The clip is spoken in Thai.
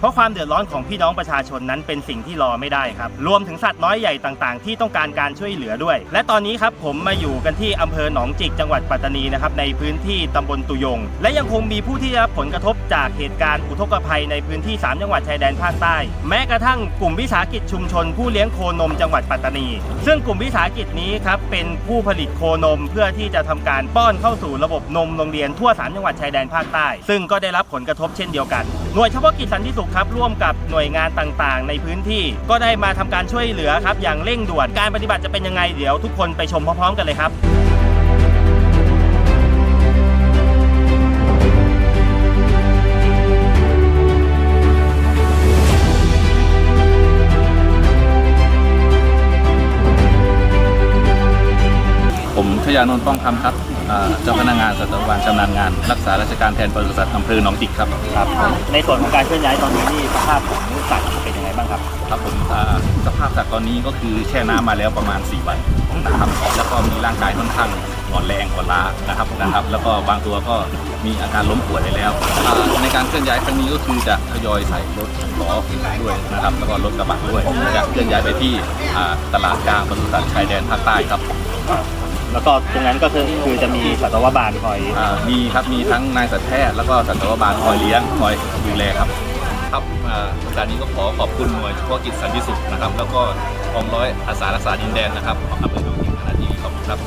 เพราะความเดือดร้อนของพี่น้องประชาชนนั้นเป็นสิ่งที่รอไม่ได้ครับ รวมถึงสัตว์น้อยใหญ่ต่างๆ ที่ต้องการการช่วยเหลือด้วย และตอนนี้ครับผมมาอยู่กันที่อำเภอหนองจิกจังหวัดปัตตานีนะครับในพื้นที่ตำบลตุยง และยังคงมีผู้ที่ได้รับผลกระทบจากเหตุการณ์อุทกภัยในพื้นที่ 3 จังหวัดชายแดนภาคใต้ แม้กระทั่งกลุ่มวิสาหกิจชุมชน ผู้เลี้ยงโคนมจังหวัดปัตตานี ซึ่งกลุ่มวิสาหกิจนี้ครับเป็นผู้ผลิตโคนมเพื่อที่จะทำการป้อนเข้าสู่ระบบนมโรงเรียนทั่ว 3 จังหวัดชายแดนภาคใต้ ซึ่งก็ได้รับผลกระทบเช่นเดียวกัน หน่วยเฉพาะกิจสันติสุขครับร่วมกับหน่วยงานต่างๆ ในพื้นที่ ก็ได้มาทำการช่วยเหลือครับอย่างเร่งด่วนการปฏิบัติจะเป็นยังไงเดี๋ยวทุกคนไปชมพร้อมๆ กันเลยครับผมชยานนท์ป้องคำครับ เจ้าพนักงานสัตวบาลชำนาญงาน รักษาราชการแทนปศุสัตว์อำเภอหนองจิกครับครับในส่วนของการเคลื่อนย้ายตอนนี้นี่สภาพของสัตว์เป็นยังไงบ้างครับครับผมอ่าสภาพสัตว์ตอนนี้ก็คือแช่น้ำมาแล้วประมาณ4วันนะครับแล้วก็มีร่างกายค่อนข้างอ่อนแรงอ่อนล้านะครับนะครับ แล้วก็บางตัวก็มีอาการล้มป่วยไปแล้วอ่าในการเคลื่อนย้ายครั้งนี้ก็คือจะทยอยใส่รถล้อด้วยนะครับแล้วก็รถกระบะด้วยจะเคลื่อนย้ายไปที่อ่าตลาดกลางปศุสัตว์ชายแดนภาคใต้ครับ แล้วก็ตรงนั้นก็คือคือจะมีสัตวบาลคอยอ่ามีครับมีทั้งนายสัตวแพทย์แล้วก็สัตวบาลคอยเลี้ยงคอยดูแลครับ ครับอ่าโครงการนี้ก็ขอขอบคุณหน่วยเฉพาะกิจสันติสุขนะครับ แล้วก็กองร้อยอาสารักษาดินแดนนะครับอำเภอหนองจิกขณะที่ขอบคุณครับ